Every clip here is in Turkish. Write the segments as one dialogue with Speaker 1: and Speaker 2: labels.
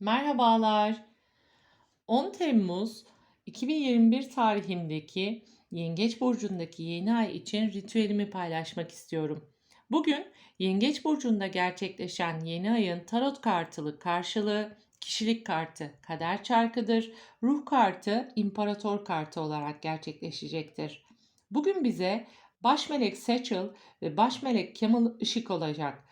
Speaker 1: Merhabalar. 10 Temmuz 2021 tarihindeki Yengeç burcundaki yeni ay için ritüelimi paylaşmak istiyorum. Bugün Yengeç burcunda gerçekleşen yeni ayın tarot kartılı karşılığı kişilik kartı kader çarkıdır. Ruh kartı imparator kartı olarak gerçekleşecektir. Bugün bize baş melek Satchel ve baş melek Camel ışık olacak.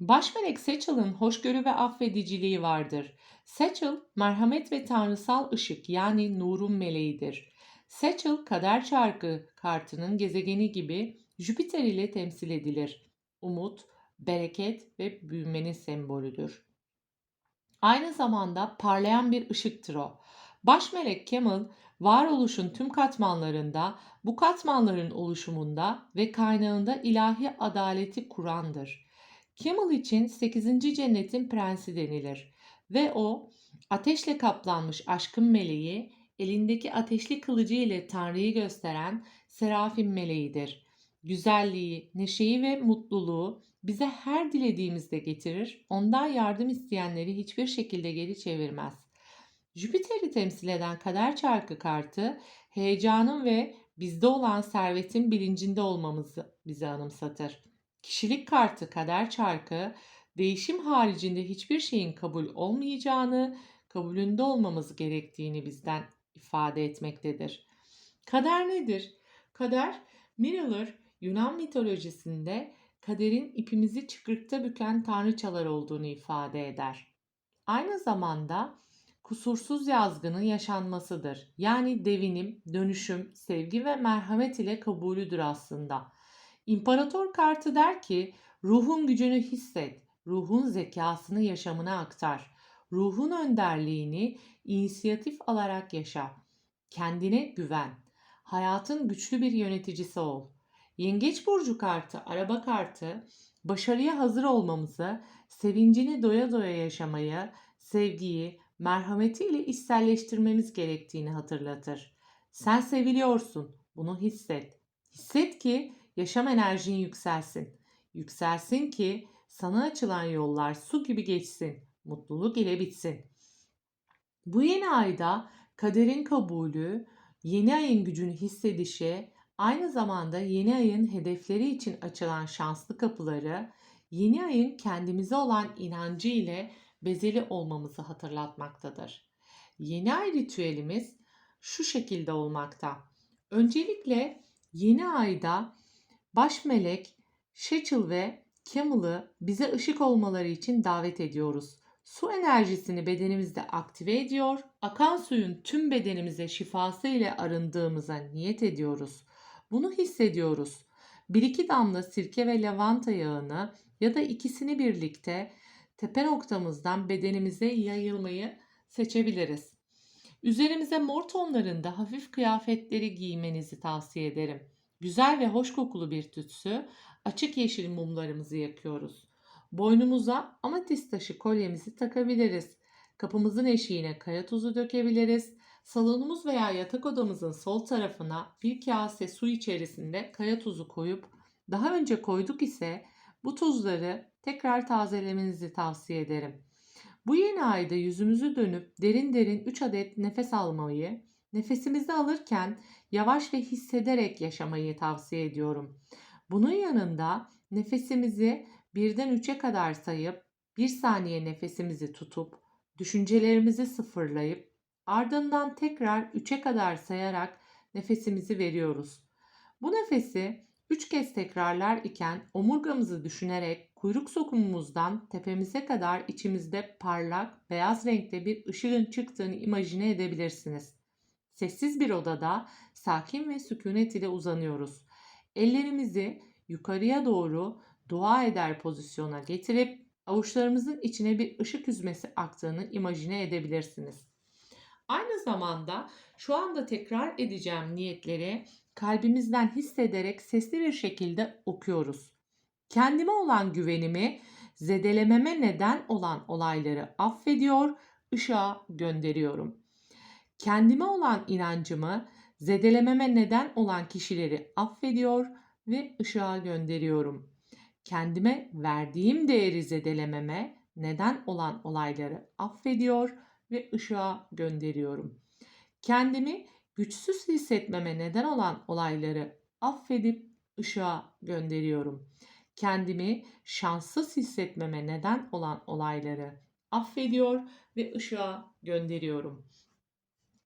Speaker 1: Baş melek Satchel'ın hoşgörü ve affediciliği vardır. Satchel merhamet ve tanrısal ışık yani nurun meleğidir. Satchel kader çarkı kartının gezegeni gibi Jüpiter ile temsil edilir. Umut, bereket ve büyümenin sembolüdür. Aynı zamanda parlayan bir ışıktır o. Baş melek Camel varoluşun tüm katmanlarında, bu katmanların oluşumunda ve kaynağında ilahi adaleti kurandır. Camel için 8. cennetin prensi denilir ve o ateşle kaplanmış aşkın meleği, elindeki ateşli kılıcı ile Tanrı'yı gösteren Serafim meleğidir. Güzelliği, neşeyi ve mutluluğu bize her dilediğimizde getirir, ondan yardım isteyenleri hiçbir şekilde geri çevirmez. Jüpiter'i temsil eden kader çarkı kartı, heyecanın ve bizde olan servetin bilincinde olmamızı bize anımsatır. Kişilik kartı kader çarkı, değişim haricinde hiçbir şeyin kabul olmayacağını, kabulünde olmamız gerektiğini bizden ifade etmektedir. Kader nedir? Kader, Miralar Yunan mitolojisinde kaderin ipimizi çıkrıkta büken tanrıçalar olduğunu ifade eder. Aynı zamanda kusursuz yazgının yaşanmasıdır. Yani devinim, dönüşüm, sevgi ve merhamet ile kabulüdür aslında. İmparator kartı der ki ruhun gücünü hisset, ruhun zekasını yaşamına aktar. Ruhun önderliğini inisiyatif alarak yaşa. Kendine güven. Hayatın güçlü bir yöneticisi ol. Yengeç burcu kartı, araba kartı, başarıya hazır olmamızı, sevincini doya doya yaşamayı, sevgiyi, merhameti ile içselleştirmemiz gerektiğini hatırlatır. Sen seviliyorsun. Bunu hisset. Hisset ki yaşam enerjin yükselsin. Yükselsin ki sana açılan yollar su gibi geçsin. Mutluluk ile bitsin. Bu yeni ayda kaderin kabulü, yeni ayın gücünü hissedişi, aynı zamanda yeni ayın hedefleri için açılan şanslı kapıları, yeni ayın kendimize olan inancı ile bezeli olmamızı hatırlatmaktadır. Yeni ay ritüelimiz şu şekilde olmakta. Öncelikle yeni ayda baş melek Şeçil ve Camel'ı bize ışık olmaları için davet ediyoruz. Su enerjisini bedenimizde aktive ediyor, akan suyun tüm bedenimize şifası ile arındığımıza niyet ediyoruz. Bunu hissediyoruz. Bir iki damla sirke ve lavanta yağını ya da ikisini birlikte tepe noktamızdan bedenimize yayılmayı seçebiliriz. Üzerimize mor tonlarında hafif kıyafetleri giymenizi tavsiye ederim. Güzel ve hoş kokulu bir tütsü, açık yeşil mumlarımızı yakıyoruz. Boynumuza amatist taşı kolyemizi takabiliriz. Kapımızın eşiğine kaya tuzu dökebiliriz. Salonumuz veya yatak odamızın sol tarafına bir kase su içerisinde kaya tuzu koyup daha önce koyduk ise bu tuzları tekrar tazelemenizi tavsiye ederim. Bu yeni ayda yüzümüzü dönüp derin derin 3 adet nefes almayı, nefesimizi alırken yavaş ve hissederek yaşamayı tavsiye ediyorum. Bunun yanında nefesimizi birden 3'e kadar sayıp bir saniye nefesimizi tutup düşüncelerimizi sıfırlayıp ardından tekrar 3'e kadar sayarak nefesimizi veriyoruz. Bu nefesi 3 kez tekrarlar iken omurgamızı düşünerek kuyruk sokumumuzdan tepemize kadar içimizde parlak beyaz renkte bir ışığın çıktığını imajine edebilirsiniz. Sessiz bir odada sakin ve sükunet ile uzanıyoruz. Ellerimizi yukarıya doğru dua eder pozisyona getirip avuçlarımızın içine bir ışık hüzmesi aktığını imajine edebilirsiniz. Aynı zamanda şu anda tekrar edeceğim niyetleri kalbimizden hissederek sesli bir şekilde okuyoruz. Kendime olan güvenimi, zedelememe neden olan olayları affediyor, ışığa gönderiyorum. Kendime olan inancımı, zedelememe neden olan kişileri affediyor ve ışığa gönderiyorum. Kendime verdiğim değeri zedelememe, neden olan olayları affediyor ve ışığa gönderiyorum. Kendimi güçsüz hissetmeme neden olan olayları affedip ışığa gönderiyorum. Kendimi şanssız hissetmeme neden olan olayları affediyor ve ışığa gönderiyorum.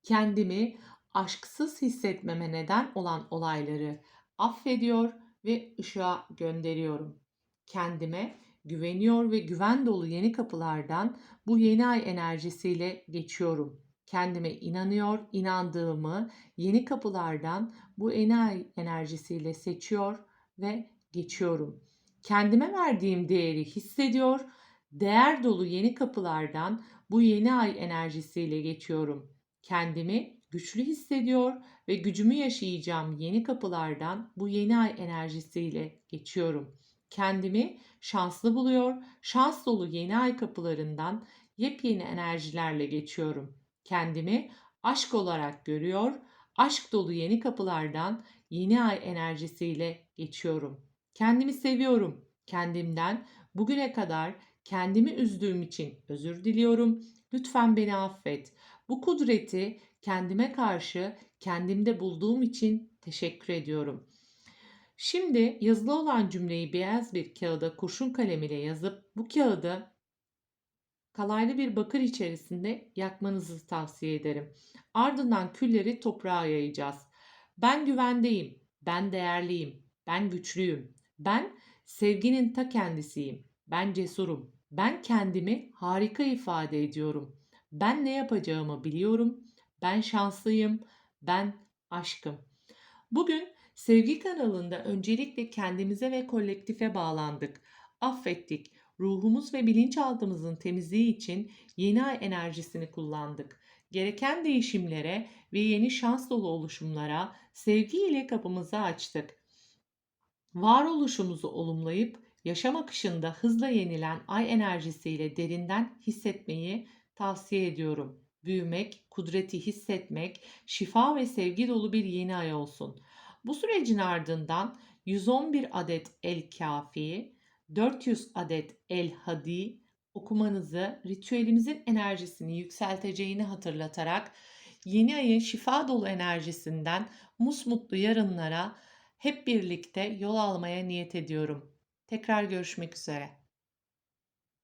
Speaker 1: Kendimi aşksız hissetmeme neden olan olayları affediyor ve ışığa gönderiyorum. Kendime güveniyor ve güven dolu yeni kapılardan bu yeni ay enerjisiyle geçiyorum. Kendime inanıyor, inandığımı yeni kapılardan bu yeni ay enerjisiyle seçiyor ve geçiyorum. Kendime verdiğim değeri hissediyor, değer dolu yeni kapılardan bu yeni ay enerjisiyle geçiyorum. Kendimi güçlü hissediyor ve gücümü yaşayacağım yeni kapılardan bu yeni ay enerjisiyle geçiyorum. Kendimi şanslı buluyor, şans dolu yeni ay kapılarından yepyeni enerjilerle geçiyorum. Kendimi aşk olarak görüyor, aşk dolu yeni kapılardan yeni ay enerjisiyle geçiyorum. Kendimi seviyorum. Kendimden bugüne kadar kendimi üzdüğüm için özür diliyorum. Lütfen beni affet. Bu kudreti kendime karşı kendimde bulduğum için teşekkür ediyorum. Şimdi yazılı olan cümleyi beyaz bir kağıda kurşun kalem ile yazıp bu kağıdı kalaylı bir bakır içerisinde yakmanızı tavsiye ederim. Ardından külleri toprağa yayacağız. Ben güvendeyim, ben değerliyim, ben güçlüyüm, ben sevginin ta kendisiyim, ben cesurum, ben kendimi harika ifade ediyorum. Ben ne yapacağımı biliyorum, ben şanslıyım, ben aşkım. Bugün Sevgi kanalında öncelikle kendimize ve kolektife bağlandık. Affettik. Ruhumuz ve bilinçaltımızın temizliği için yeni ay enerjisini kullandık. Gereken değişimlere ve yeni şans dolu oluşumlara sevgi ile kapımızı açtık. Varoluşumuzu olumlayıp yaşam akışında hızla yenilen ay enerjisiyle derinden hissetmeyi tavsiye ediyorum. Büyümek, kudreti hissetmek, şifa ve sevgi dolu bir yeni ay olsun. Bu sürecin ardından 111 adet El Kafi, 400 adet El Hadi okumanızı ritüelimizin enerjisini yükselteceğini hatırlatarak yeni ayın şifa dolu enerjisinden musmutlu yarınlara hep birlikte yol almaya niyet ediyorum. Tekrar görüşmek üzere.